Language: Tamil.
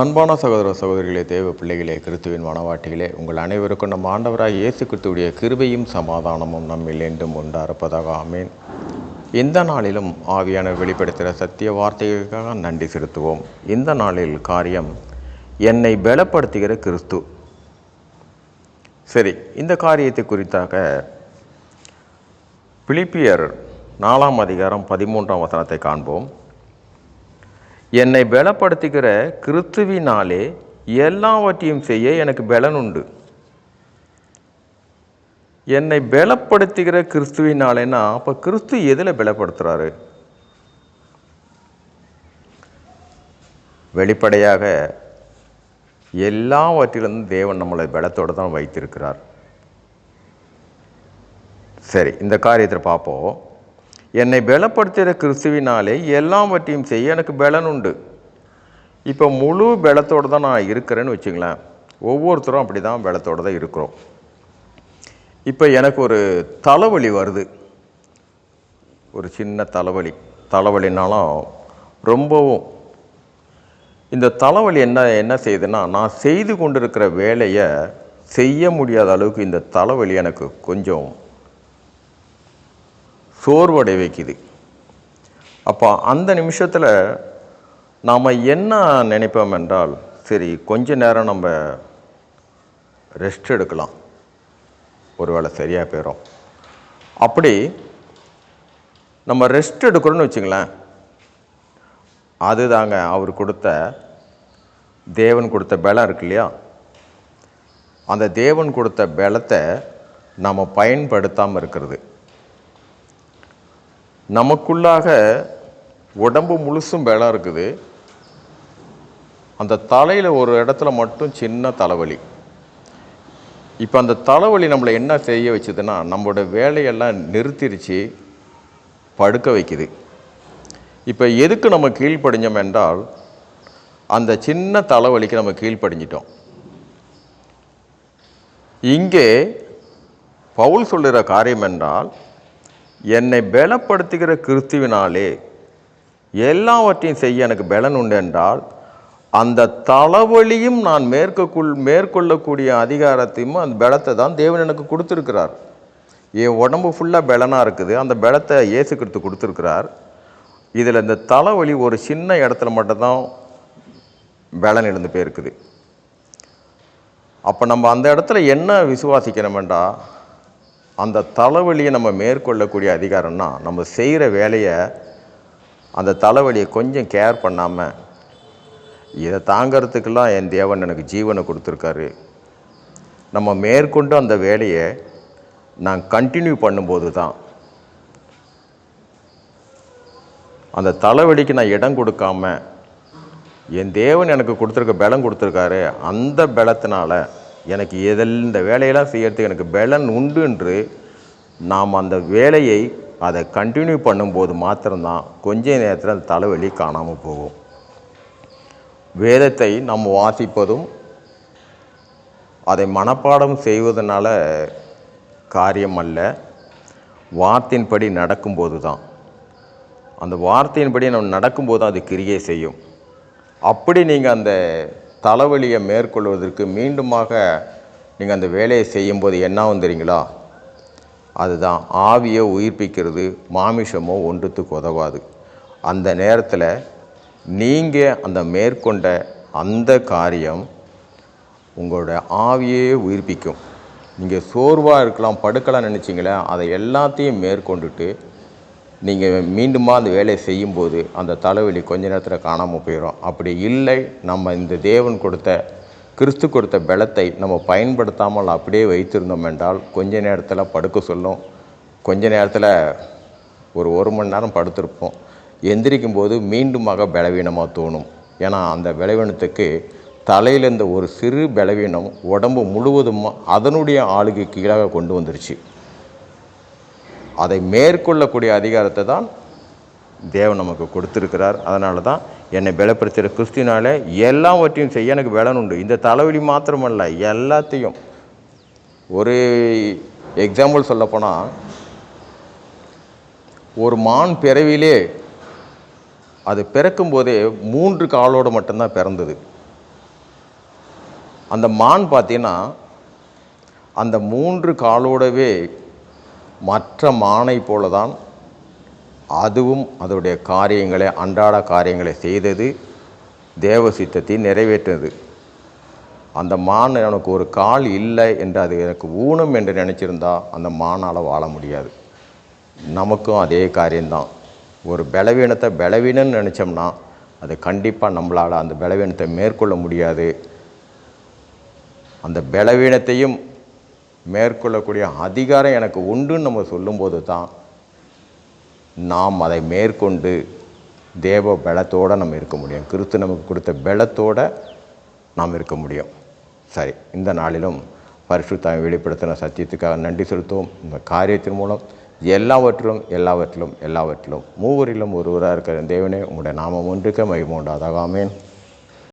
அன்பான சகோதர சகோதரிகளே தேவ பிள்ளைகளே கிறிஸ்துவின் மனவாட்டிகளே உங்கள் அனைவருக்கும் நம் ஆண்டவராக இயேசு கிறிஸ்துடைய கிருபையும் சமாதானமும் நம்மில் என்றும் உண்டாயிருப்பதாக ஆமேன். இந்த நாளிலும் ஆவியான வெளிப்படுத்துகிற சத்திய வார்த்தைகளுக்காக நன்றி செலுத்துவோம். இந்த நாளில் காரியம் என்னை பலப்படுத்துகிற கிறிஸ்து. சரி இந்த காரியத்தை குறித்தாக பிலிப்பியர் நாலாம் அதிகாரம் பதிமூன்றாம் வசனத்தை காண்போம். என்னை பலப்படுத்துகிற கிறிஸ்துவினாலே எல்லாவற்றையும் செய்ய எனக்கு பலன் உண்டு என்னை பலப்படுத்துகிற கிறிஸ்துவினாலேன்னா அப்போ கிறிஸ்து எதில் பலப்படுத்துகிறாரு வெளிப்படையாக எல்லாவற்றிலிருந்தும் தேவன் நம்மளை பலத்தோடு தான் வைத்திருக்கிறார். சரி இந்த காரியத்தை பார்ப்போம். என்னை பலப்படுத்துகிற கிறிஸ்துவினாலே எல்லாவற்றையும் செய்ய எனக்கு பலன் உண்டு. இப்போ முழு பலத்தோடு தான் நான் இருக்கிறேன்னு வச்சுங்களேன். ஒவ்வொருத்தரும் அப்படி தான் பலத்தோடு தான் இருக்கிறோம். இப்போ எனக்கு ஒரு தலைவலி வருது. ஒரு சின்ன தலைவலி. தலைவலினாலும் ரொம்பவும். இந்த தலைவலி என்ன என்ன செய்யுதுன்னா நான் செய்து கொண்டிருக்கிற வேலையை செய்ய முடியாத அளவுக்கு இந்த தலைவலி எனக்கு கொஞ்சம் சோர்வடை வைக்குது. அப்போ அந்த நிமிஷத்தில் நாம் என்ன நினைப்போம் என்றால் சரி கொஞ்ச நேரம் நம்ம ரெஸ்ட் எடுக்கலாம். ஒருவேளை சரியாக போயிடும் அப்படி நம்ம ரெஸ்ட் எடுக்கிறோன்னு வச்சுங்களேன் அதுதாங்க அவர் கொடுத்த தேவன் கொடுத்த பலம் இருக்கு இல்லையா? அந்த தேவன் கொடுத்த பலத்தை நாம் பயன்படுத்தாமல் இருக்கிறது. நமக்குள்ளாக உடம்பு முழுசும் வேலை இருக்குது. அந்த தலையில் ஒரு இடத்துல மட்டும் சின்ன தலைவலி. இப்போ அந்த தலைவலி நம்மளை என்ன செய்ய வச்சுதுன்னா நம்மளோட வேலையெல்லாம் நிறுத்திருச்சு படுக்க வைக்குது. இப்போ எதுக்கு நம்ம கீழ்ப்படிஞ்சோம் என்றால் அந்த சின்ன தலைவலிக்கு நம்ம கீழ்ப்படிஞ்சிட்டோம். இங்கே பவுல் சொல்லுகிற காரியம் என்றால் என்னை பலப்படுத்துகிற கிறிஸ்துவினாலே எல்லாவற்றையும் செய்ய எனக்கு பலன் உண்டு என்றால் அந்த தளவழியும் நான் மேற்கொள் மேற்கொள்ளக்கூடிய அதிகாரத்தையும் அந்த பலத்தை தான் தேவன் எனக்கு கொடுத்துருக்கிறார். என் உடம்பு ஃபுல்லாக பலனாக இருக்குது. அந்த பலத்தை இயேசு கிறிஸ்து கொடுத்துருக்கிறார். இதில் இந்த தலைவலி ஒரு சின்ன இடத்துல மட்டும்தான் பலன் இழந்து போயிருக்குது. அப்போ நம்ம அந்த இடத்துல என்ன விசுவாசிக்கணுமெண்டா அந்த தலைவலியை நம்ம மேற்கொள்ளக்கூடிய அதிகாரம்னா நம்ம செய்கிற வேலையை அந்த தலைவலியை கொஞ்சம் கேர் பண்ணாமல் இதை தாங்கிறதுக்கெல்லாம் என் தேவன் எனக்கு ஜீவனை கொடுத்துருக்காரு. நம்ம மேற்கொண்டு அந்த வேலையை நான் கண்டினியூ பண்ணும்போது தான் அந்த தலைவலிக்கு நான் இடம் கொடுக்காம என் தேவன் எனக்கு கொடுத்துருக்க பலம் கொடுத்துருக்காரு. அந்த பலத்தினால எனக்கு எதில் இந்த வேலையெல்லாம் செய்யறதுக்கு எனக்கு பலன் உண்டு என்று நாம் அந்த வேலையை அதை கண்டினியூ பண்ணும்போது மாத்திரம்தான் கொஞ்ச நேரத்தில் அந்த தலைவலி காணாமல் போகும். வேதத்தை நாம் வாசிப்பதும் அதை மனப்பாடம் செய்வதனால காரியம் அல்ல வார்த்தையின்படி நடக்கும்போது தான் அந்த வார்த்தையின்படி நம்ம நடக்கும்போது அது கிரியை செய்யும். அப்படி நீங்கள் அந்த தலைவலியை மேற்கொள்வதற்கு மீண்டுமாக நீங்கள் அந்த வேலையை செய்யும்போது என்ன வந்துறீங்களா அதுதான் ஆவியை உயிர்ப்பிக்கிறது மாமிஷமோ ஒன்றுத்துக்கு உதவாது. அந்த நேரத்தில் நீங்கள் அந்த மேற்கொண்ட அந்த காரியம் உங்களோட ஆவியே உயிர்ப்பிக்கும். நீங்கள் சோர்வாக இருக்கலாம் படுக்கலாம் நினச்சிங்களேன் அதை எல்லாத்தையும் மேற்கொண்டுட்டு நீங்கள் மீண்டுமா அந்த வேலையை செய்யும்போது அந்த தலைவலி கொஞ்ச நேரத்தில் காணாமல் போயிடும் அப்படி இல்லை நம்ம இந்த தேவன் கொடுத்த கிறிஸ்து கொடுத்த பலத்தை நம்ம பயன்படுத்தாமல் அப்படியே வைத்திருந்தோம் என்றால் கொஞ்ச நேரத்தில் படுக்க சொல்லும். கொஞ்ச நேரத்தில் ஒரு ஒரு மணி நேரம் படுத்திருப்போம். எந்திரிக்கும் போது மீண்டுமாக பலவீனமாக தோணும். ஏன்னா அந்த பலவீனத்துக்கு தலையில் இருந்த ஒரு சிறு பலவீனம் உடம்பு முழுவதும் அதனுடைய ஆளுக்கு கீழாக கொண்டு வந்துருச்சு. அதை மேற்கொள்ளக்கூடிய அதிகாரத்தை தான் தேவன் நமக்கு கொடுத்துருக்கிறார். அதனால தான் என்னை பலப்படுத்துகிற கிறிஸ்தினால எல்லாவற்றையும் செய்ய எனக்கு பலன் உண்டு. இந்த தலைவலி மாத்திரமல்ல எல்லாத்தையும். ஒரு எக்ஸாம்பிள் சொல்லப்போனால் ஒரு மான் பிறவிலே அது பிறக்கும்போதே மூன்று காலோடு மட்டும்தான் பிறந்தது. அந்த மான் பார்த்தீங்கன்னா அந்த மூன்று காலோடவே மற்ற மானை போல தான் அதுவும் அதோடைய காரியங்களை அன்றாட காரியங்களை செய்தது தேவ சித்தத்தை நிறைவேற்றினது. அந்த மான் எனக்கு ஒரு கால் இல்லை என்று அது எனக்கு ஊனம் என்று நினச்சிருந்தா அந்த மானால் வாழ முடியாது. நமக்கும் அதே காரியம்தான். ஒரு பலவீனத்தை பலவீனம்னு நினச்சோம்னா அது கண்டிப்பாக நம்மளால் அந்த பலவீனத்தை மேற்கொள்ள முடியாது. அந்த பலவீனத்தையும் மேற்கொள்ளக்கூடிய அதிகாரம் எனக்கு உண்டுன்னு நம்ம சொல்லும்போது தான் நாம் அதை மேற்கொண்டு தேவ பலத்தோடு நம்ம இருக்க முடியும். கிறிஸ்து நமக்கு கொடுத்த பலத்தோடு நாம் இருக்க முடியும். சரி இந்த நாளிலும் பரிசுத்தாவை வெளிப்படுத்தின சத்தியத்துக்காக நன்றி செலுத்துவோம். இந்த காரியத்தின் மூலம் எல்லாவற்றிலும் எல்லாவற்றிலும் எல்லாவற்றிலும் மூவரிலும் ஒருவராக இருக்கிற தேவனே உங்களுடைய நாமம் ஒன்றுக்க மகிமூண்டாதாக ஆமேன்.